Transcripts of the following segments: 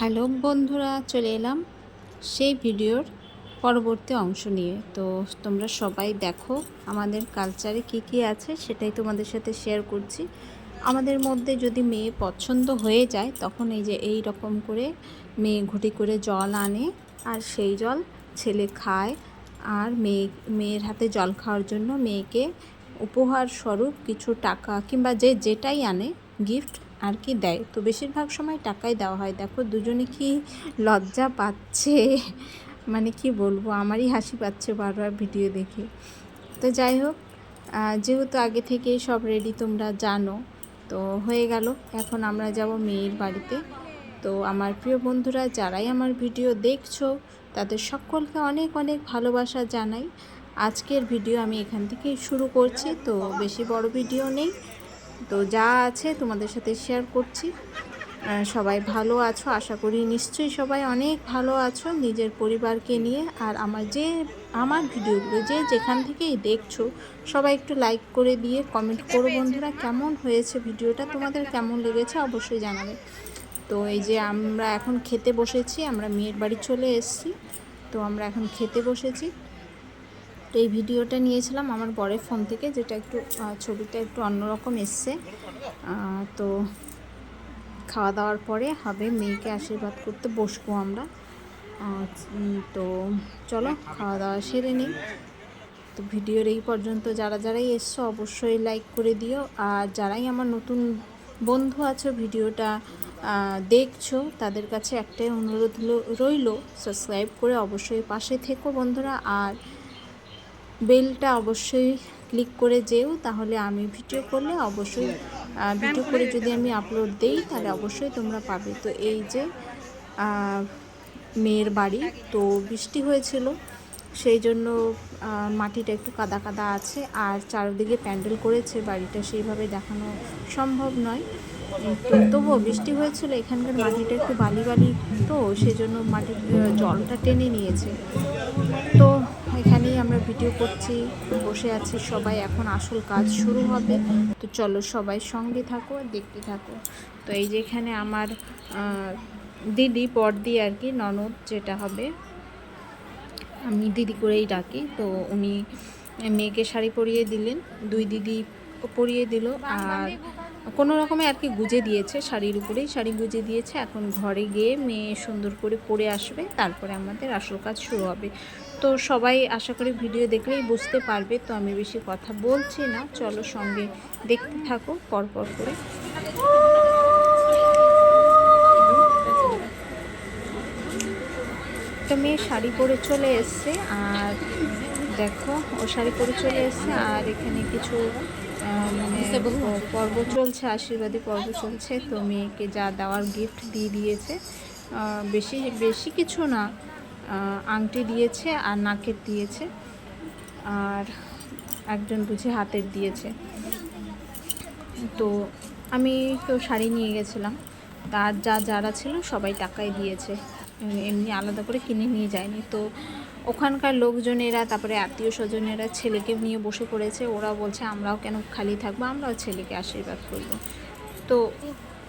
Hello বন্ধুরা, চলে এলাম সেই ভিডিওর পরবর্তী অংশ নিয়ে। তো তোমরা সবাই দেখো আমাদের কালচারে কি কি আছে, সেটাই তোমাদের সাথে শেয়ার করছি। আমাদের মধ্যে যদি মেয়ে পছন্দ হয়ে যায়, তখন এই যে এই রকম করে মেয়ে ঘুটি করে জল আনে আর সেই জল ছেলে খায়। আর মেয়ে, মেয়ের হাতে জল খাওয়ার জন্য মেয়েকে উপহার স্বরূপ কিছু টাকা কিংবা যে যেটাই আনে গিফট আর কি দেয়? তো বেশিরভাগ সময় টাকাই দেওয়া হয়। দেখো, দুজনে কি লজ্জা পাচ্ছে? মানে কি বলব, আমারই হাসি পাচ্ছে বারবার ভিডিও দেখে। তো যাই হোক যেহেতু আগে থেকেই সব রেডি তোমরা জানো, তো হয়ে গেল। এখন আমরা যাব মেয়ের বাড়িতে। তো আমার প্রিয় বন্ধুরা, যারাই আমার ভিডিও দেখছ, তাদের সকলকে অনেক অনেক ভালোবাসা জানাই। আজকের ভিডিও আমি এখান থেকেই শুরু করছি। তো বেশি বড় ভিডিও নেই। তো যা আছে তোমাদের সাথে শেয়ার করছি। সবাই ভালো আছো, আশা করি নিশ্চয়ই সবাই অনেক ভালো আছো নিজের পরিবারকে নিয়ে। আর আমার যে, আমার ভিডিওগুলো যে যেখান থেকেই দেখছ, সবাই একটু লাইক করে দিয়ে কমেন্ট করো বন্ধুরা, কেমন হয়েছে ভিডিওটা, তোমাদের কেমন লেগেছে অবশ্যই জানাবে। তো এই যে আমরা এখন খেতে বসেছি, আমরা মেয়ের বাড়ি চলে এসেছি, তো আমরা এখন খেতে বসেছি। তো এই ভিডিওটা নিয়েছিলাম আমার বরের ফোন থেকে, যেটা একটু ছবিটা একটু অন্যরকম এসছে। তো খাওয়া দাওয়ার পরে হবে, মেয়েকে আশীর্বাদ করতে বসবো আমরা। তো চলো, খাওয়া দাওয়া সেরে নিই। তো ভিডিওর এই পর্যন্ত যারা যারাই এসছো, অবশ্যই লাইক করে দিও। আর যারাই আমার নতুন বন্ধু আছো, ভিডিওটা দেখছ, তাদের কাছে একটাই অনুরোধ রইল সাবস্ক্রাইব করে অবশ্যই পাশে থেকো বন্ধুরা। আর বেলটা অবশ্যই ক্লিক করে যেও তাহলে আমি ভিডিও করলে অবশ্যই ভিডিও করে যদি আমি আপলোড দেই তাহলে অবশ্যই তোমরা পাবে। তো এই যে মেয়ের বাড়ি তো বৃষ্টি হয়েছিল সেই জন্য মাটিটা একটু কাদা কাদা আছে আর চারদিকে প্যান্ডেল করেছে বাড়িটা সেইভাবে দেখানো সম্ভব নয়। তো তবুও বৃষ্টি হয়েছিল এখানকার মাটিটা একটু বালি বালি তো সেজন্য মাটির আহ, জলটা টেনে নিয়েছে। তো আমরা ভিডিও করছি, বসে আছি সবাই, এখন আসল কাজ শুরু হবে। তো চলো সবাই সঙ্গে থাকো, দেখতে থাকো। তো এই যে এখানে আমার দিদি, পর্দি আর কি, ননদ যেটা হবে, আমি দিদি করেই ডাকি। তো উনি মেয়েকে শাড়ি পরিয়ে দিলেন, দুই দিদি পরিয়ে দিল। আর কোনো রকমে আর কি গুজে দিয়েছে, শাড়ির উপরেই শাড়ি গুজে দিয়েছে। এখন ঘরে গিয়ে মেয়ে সুন্দর করে পরে আসবে, তারপরে আমাদের আসল কাজ শুরু হবে। তো সবাই আশা করি ভিডিও দেখলেই বুঝতে পারবে, তো আমি বেশি কথা বলছি না। চলো সঙ্গে দেখতে থাকো, পরপর করে। একটা মেয়ে শাড়ি পরে চলে এসছে, আর দেখো, ও শাড়ি পরে চলে এসছে, আর এখানে কিছু মানে পর্ব চলছে, আশীর্বাদী পর্ব চলছে। তো মেয়েকে যা দেওয়ার গিফট দিয়ে দিয়েছে বেশি বেশি কিছু না। আংটি দিয়েছে আর নাকের দিয়েছে আর একজন বুঝে হাতের দিয়েছে। তো আমি তো শাড়ি নিয়ে গেছিলাম। তার যা যারা ছিল সবাই টাকাই দিয়েছে। এমনি- আলাদা করে কিনে নিয়ে যায়নি। তো ওখানকার লোকজনেরা, তারপরে আত্মীয় স্বজনেরা ছেলেকে নিয়ে বসে পড়েছে। ওরা বলছে, আমরাও কেন খালি থাকব? আমরাও ছেলেকে আশীর্বাদ করব। তো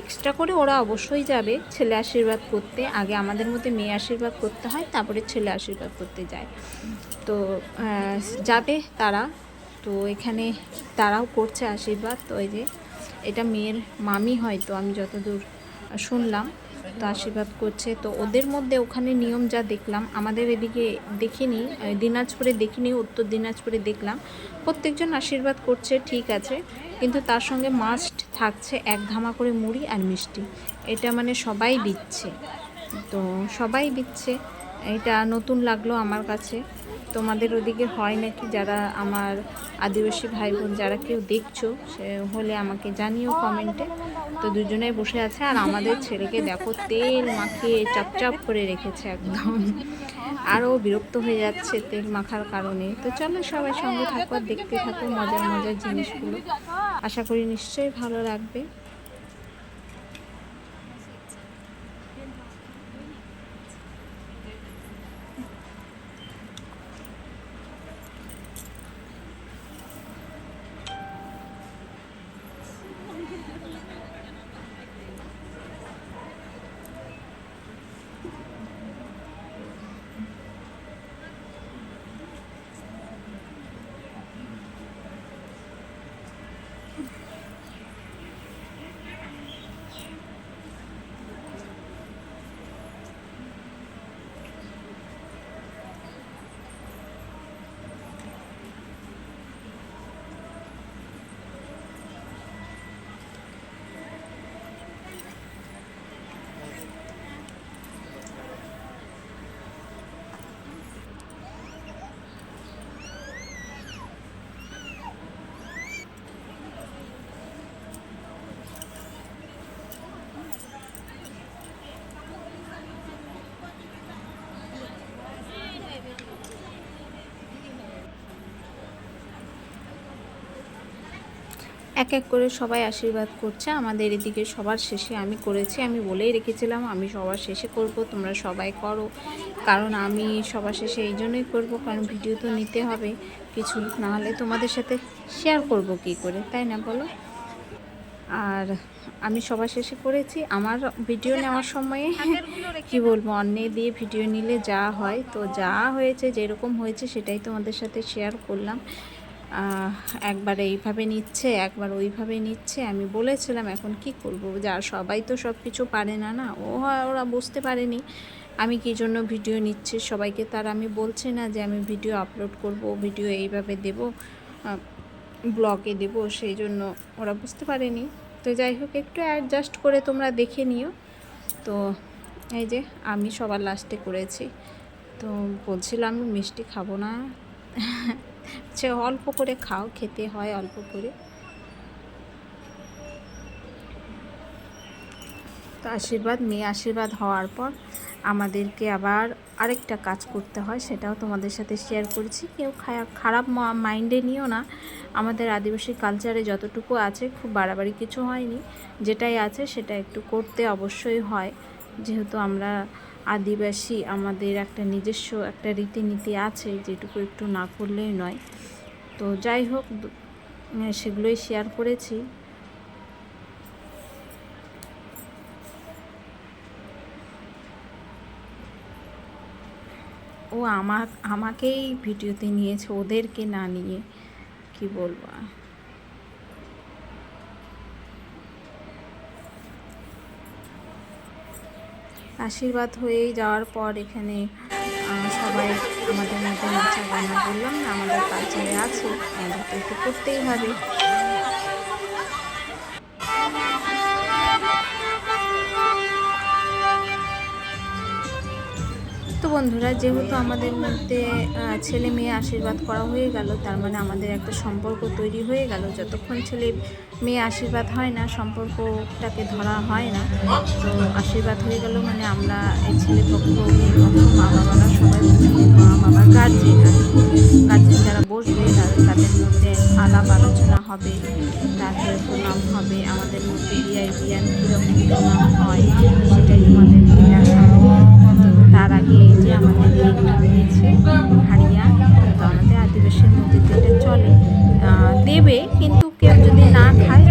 এক্সট্রা করে ওরা অবশ্যই যাবে ছেলে আশীর্বাদ করতে। আগে আমাদের মধ্যে মেয়ে আশীর্বাদ করতে হয়, তারপরে ছেলে আশীর্বাদ করতে যায়। তো যাবে তারা। তো এখানে তারাও করছে আশীর্বাদ। তো এই যে, এটা মেয়ের মামি হয়তো আমি যতদূর শুনলাম, তো আশীর্বাদ করছে। তো ওদের মধ্যে ওখানে নিয়ম যা দেখলাম, আমাদের এদিকে দেখিনি দিনাজপুরে দেখিনি, উত্তর দিনাজপুরে দেখলাম। প্রত্যেকজন আশীর্বাদ করছে, ঠিক আছে। কিন্তু তার সঙ্গে মাস্ট থাকছে এক ধামা করে মুড়ি আর মিষ্টি। এটা মানে সবাই দিচ্ছে তো সবাই দিচ্ছে এটা নতুন লাগল আমার কাছে। তোমাদের ওদিকে হয় নাকি? যারা আমার আদিবাসী ভাই বোন যারা কেউ দেখছ, সে হলে আমাকে জানিও কমেন্টে। তো দুজনেই বসে আছে আর আমাদের ছেলেকে দেখো, তেল মাখিয়ে চাপচাপ করে রেখেছে একদম। আরও বিরক্ত হয়ে যাচ্ছে তেল মাখার কারণে। তো চলো সবাই সঙ্গে থাকো, দেখতে থাকো মজার মজার জিনিসগুলো। আশা করি নিশ্চয়ই ভালো লাগবে। এক এক করে সবাই আশীর্বাদ করছে। আমাদের এদিকে সবার শেষে আমি করেছি, আমি বলেই রেখেছিলাম, আমি সবার শেষে করব, তোমরা সবাই করো। কারণ আমি সবার শেষে এই জন্যই করব, কারণ ভিডিও তো নিতে হবে। কিছু নাহলে তোমাদের সাথে শেয়ার করব কি করে, তাই না বলো? আর আমি সবার শেষে করেছি, আমার ভিডিও নেওয়ার সময়ে কি বলব অন্যে দিয়ে ভিডিও নিলে যা হয়, তো যা হয়েছে, যেরকম হয়েছে সেটাই তোমাদের সাথে শেয়ার করলাম। একবার এইভাবে নিচ্ছে, একবার ওইভাবে নিচ্ছে। আমি বলেছিলাম, এখন কি করব? যা, সবাই তো সব কিছু পারে না না? ও ওরা বুঝতে পারেনি। আমি কী জন্য ভিডিও নিচ্ছি? সবাইকে তার আমি বলছি না যে, আমি ভিডিও আপলোড করব, ভিডিও এইভাবে দেব ব্লগে দেব। সেই জন্য ওরা বুঝতে পারেনি। তো যাই হোক, একটু অ্যাডজাস্ট করে তোমরা দেখে নিও। তো এই যে, আমি সবার লাস্টে করেছি। তো বলছিলাম, মিষ্টি খাব না। অল্প করে খাও, খেতে হয় অল্প করে। তো আশীর্বাদ, মেয়ে আশীর্বাদ হওয়ার পর আমাদেরকে আবার আরেকটা কাজ করতে হয়, সেটাও তোমাদের সাথে শেয়ার করছি। কেউ খারাপ মাইন্ডে নিও না। আমাদের আদিবাসী কালচারে যতটুকু আছে, খুব বাড়াবাড়ি কিছু হয়নি। যেটাই আছে, সেটা একটু করতে অবশ্যই হয়। যেহেতু আমরা আদিবাসী আমাদের একটা নিজস্ব একটা রীতিনীতি আছে, যেটুকু একটু না করলেই নয়। তো যাই হোক সেগুলোই শেয়ার করেছি। ও আমাকেই ভিডিওতে নিয়েছে, ওদেরকে না নিয়ে, কি বলব আশীর্বাদ হয়েই যাওয়ার পর এখানে সবাই আমাদের মধ্যে নাচা গানা বললাম না আমাদের কাছে আছে আমাদের তো করতেই হবে। তো বন্ধুরা, যেহেতু আমাদের মধ্যে ছেলে মেয়ে আশীর্বাদ করা হয়ে গেল, তার মানে আমাদের একটা সম্পর্ক তৈরি হয়ে গেল। যতক্ষণ ছেলে মেয়ে আশীর্বাদ হয় না, সম্পর্কটাকে ধরা হয় না। তো আশীর্বাদ হয়ে গেল মানে আমরা এই ছেলে পক্ষ পক্ষ মা বাবারা সবাই মা বাবার গার্জেন গার্জেন যারা বসবে, তাদের মধ্যে আলাপ আলোচনা হবে তারপরে প্রণাম হবে, আমাদের মধ্যে বিয়ান কীরকম প্রণাম হয়। কেকটা দিয়েছে হারিয়া তো আমাদের আদিবাসীর মধ্যে চলে। দেবে কিন্তু কেউ যদি না খায়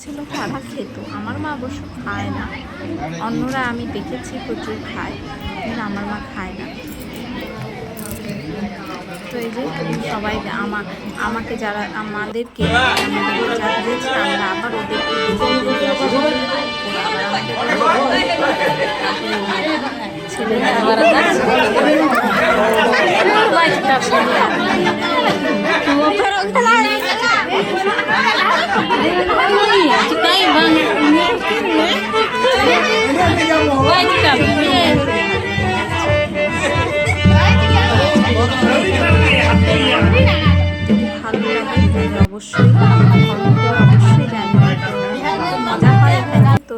ছিল তারা খেত আমার মা অবশ্য খায় না অন্যরা আমি দেখেছি প্রচুর খায় কিন্তু আমার মা খায় না তো এই যে সবাই আমা আমাকে যারা আমাদেরকে দিয়েছে আমরা আবার ওদেরকে ছেলেরা অবশ্যই অবশ্যই জানবেন মজা তো